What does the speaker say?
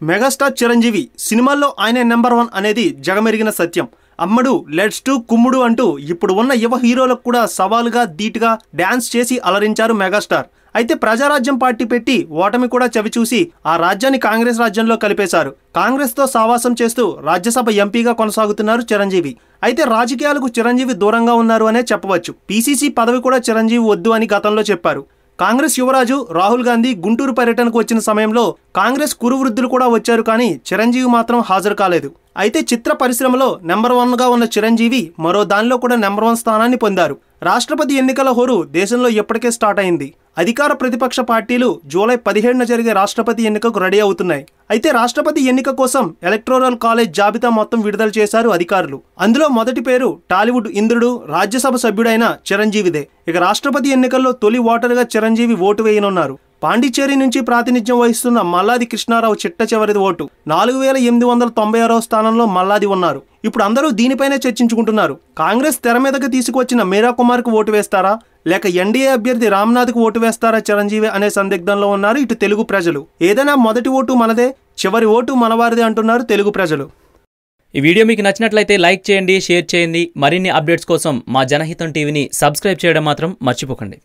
Megastar Chiranjeevi సినిమాల్లో ఆయనే number one అనేది జగమెరిగిన సత్యం. అమ్మడు లెట్స్ టు కుమ్ముడు అంటూ ఇప్పుడు ఉన్న యువ హీరోలకు కూడా సవాలుగా ధీటుగా డ్యాన్స్ చేసి అలరించారు మెగాస్టార్. అయితే ప్రజారాజ్యం పార్టీ పెట్టి ఓటమి కూడా చవిచూసి ఆ రాజ్యాన్ని కాంగ్రెస్ రాజ్యంలో కలిపేశారు. కాంగ్రెస్తో సావాసం చేస్తూ రాజ్యసభ ఎంపీగా కొనసాగుతున్నారు చిరంజీవి. అయితే రాజకీయాలకు చిరంజీవి దూరంగా ఉన్నారు అనే చెప్పవచ్చు. పీసీసీ పదవి కూడా చిరంజీవి వద్దు అని గతంలో చెప్పారు. కాంగ్రెస్ యువరాజు రాహుల్ గాంధీ గుంటూరు పర్యటనకు వచ్చిన సమయంలో కాంగ్రెస్ కురువృద్ధులు కూడా వచ్చారు కానీ చిరంజీవి మాత్రం హాజరు కాలేదు. అయితే చిత్ర పరిశ్రమలో నెంబర్ వన్గా ఉన్న చిరంజీవి మరో దానిలో కూడా నెంబర్ వన్ స్థానాన్ని పొందారు. రాష్ట్రపతి ఎన్నికల హోరు దేశంలో ఇప్పటికే స్టార్ట్ అయింది. అధికార ప్రతిపక్ష పార్టీలు జూలై పదిహేడున జరిగే రాష్ట్రపతి ఎన్నికకు రెడీ అవుతున్నాయి. అయితే రాష్ట్రపతి ఎన్నిక కోసం ఎలక్టోరల్ కాలేజ్ జాబితా మొత్తం విడుదల చేశారు అధికారులు. అందులో మొదటి పేరు టాలీవుడ్ ఇంద్రుడు రాజ్యసభ సభ్యుడైన చిరంజీవిదే. ఇక రాష్ట్రపతి ఎన్నికల్లో తొలి ఓటరుగా చిరంజీవి ఓటు వేయనున్నారు. పాండిచ్చేరి నుంచి ప్రాతినిధ్యం వహిస్తున్న మల్లాది కృష్ణారావు చిట్ట చివరిది ఓటు. నాలుగు వేల ఎనిమిది వందల తొంభై ఆరో స్థానంలో మల్లాది ఉన్నారు. ఇప్పుడు అందరూ దీనిపైనే చర్చించుకుంటున్నారు. కాంగ్రెస్ తెర మీదకి తీసుకొచ్చిన మీరా కుమార్కు ఓటు వేస్తారా? లేక ఎన్డీఏ అభ్యర్థి రామ్నాథ్కు ఓటు వేస్తారా చిరంజీవి అనే సందిగ్ధంలో ఉన్నారు ఇటు తెలుగు ప్రజలు. ఏదైనా మొదటి ఓటు మనదే చివరి ఓటు మనవారిదే అంటున్నారు తెలుగు ప్రజలు. ఈ వీడియో మీకు నచ్చినట్లయితే లైక్ చేయండి షేర్ చేయండి. మరిన్ని అప్డేట్స్ కోసం మా జనహితం టీవీని సబ్స్క్రైబ్ చేయడం మాత్రం మర్చిపోకండి.